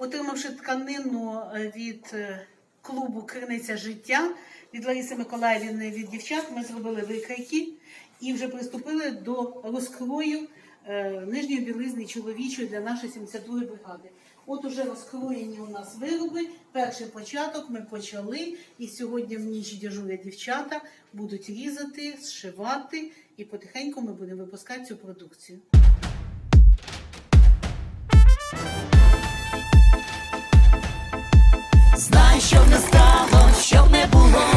Отримавши тканину е, від е, клубу Криниця життя від Лариси Миколаївни від дівчат, ми зробили викройки і вже приступили до розкрою е, нижньої білизни чоловічої для нашої 72-ї бригади. От уже розкроєні у нас вироби. Перший початок ми почали, і сьогодні в ніч дежурять дівчата, будуть різати, зшивати, і потихеньку ми будемо випускати цю продукцію. Знай, що не стало, що не було,